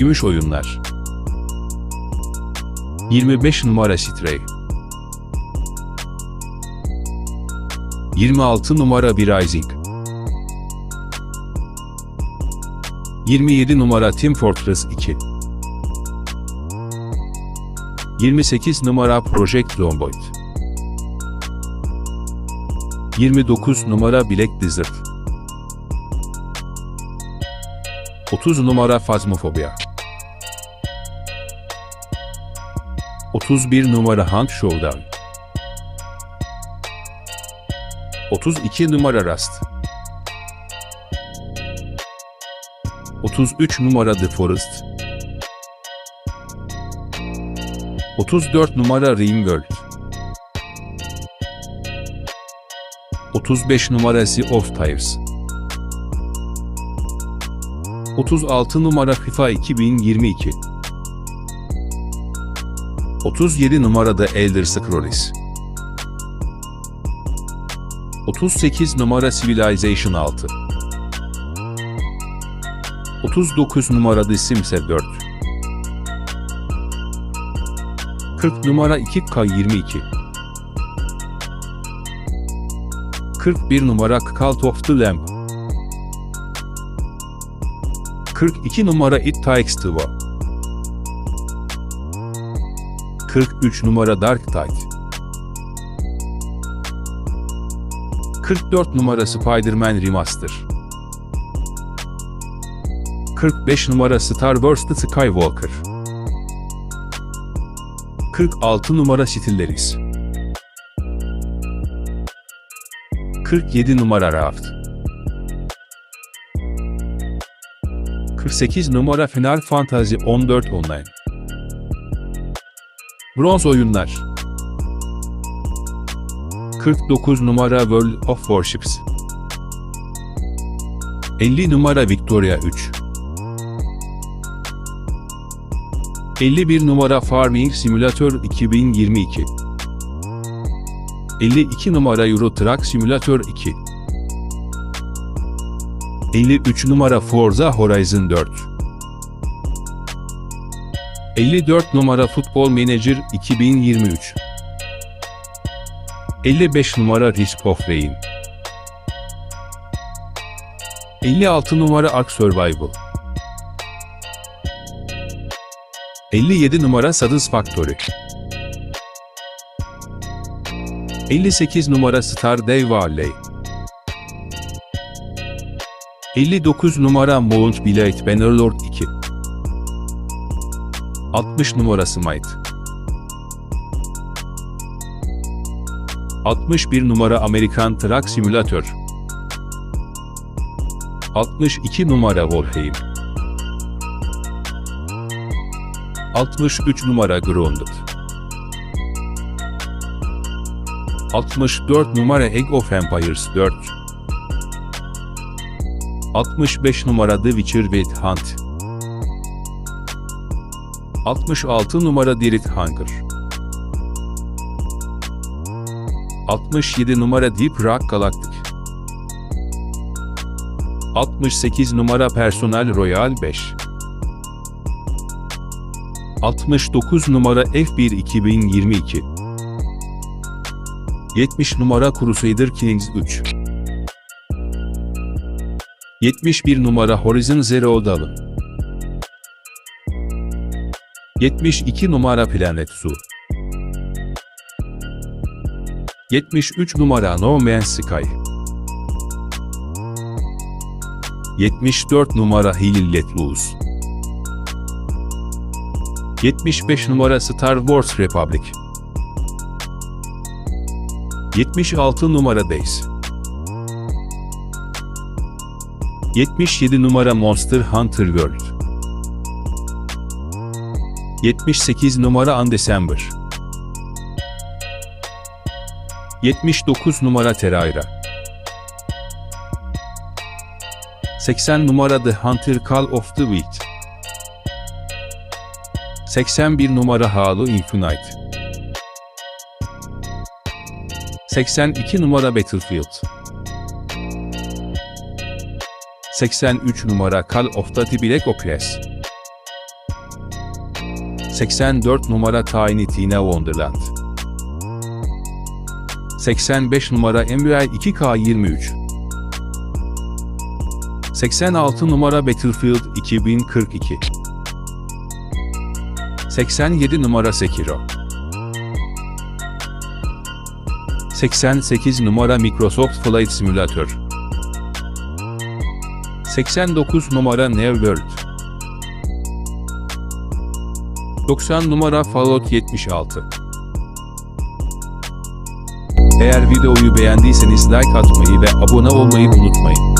Gümüş oyunlar. 25 numara Stray. 26 numara bir Rising. 27 numara Team Fortress 2. 28 numara Project Zomboid. 29 numara Black Desert. 30 numara Phasmophobia. 31 numara Hunt Showdown. 32 numara Rust. 33 numara The Forest. 34 numara Rimworld. 35 numara Sea of Thieves. 36 numara FIFA 2022. 37 numarada Elder Scrolls. 38 numara Civilization 6. 39 numarada Sims 4. 40 numara 2K22. 41 numara Cult of the Lamb. 42 numara It Takes Two. 43 numara Dark Tide. 44 numara Spider-Man Remaster. 45 numara Star Wars The Skywalker. 46 numara Stilleris. 47 numara Raft. 48 numara Final Fantasy 14 Online. Bronz oyunlar. 49 numara World of Warships. 50 numara Victoria 3. 51 numara Farming Simulator 2022. 52 numara Euro Truck Simulator 2. 53 numara Forza Horizon 4. 54 numara Football Manager 2023. 55 numara Risk of Rain. 56 numara Ark Survival. 57 numara Satisfactory. 58 numara Stardew Valley. 59 numara Mount Blade Bannerlord 2. 60 numara Smite. 61 numara Amerikan Truck Simulator. 62 numara Volheim. 63 numara Grounded. 64 numara Egg of Empires 4. 65 numara The Witcher Wild Hunt. 66 numara Dirit Hunger. 67 numara Deep Rock Galactic. 68 numara Personel Royal 5. 69 numara F1 2022. 70 numara Crusader Kings 3. 71 numara Horizon Zero Dawn. 72 numara Planet Zoo. 73 numara No Man's Sky. 74 numara Hill Let Loose. 75 numara Star Wars Republic. 76 numara Days. 77 numara Monster Hunter World. 78 numara Undecember. 79 numara Terraria. 80 numara The Hunter Call of the Wild. 81 numara Halo Infinite. 82 numara Battlefield. 83 numara Call of Duty Black Ops. 84 numara Tiny Tina Wonderland. 85 numara MBI 2K23 86 numara Battlefield 2042 87 numara Sekiro. 88 numara Microsoft Flight Simulator 89 numara New World 90 numara Fallout 76 Eğer videoyu beğendiyseniz like atmayı ve abone olmayı unutmayın.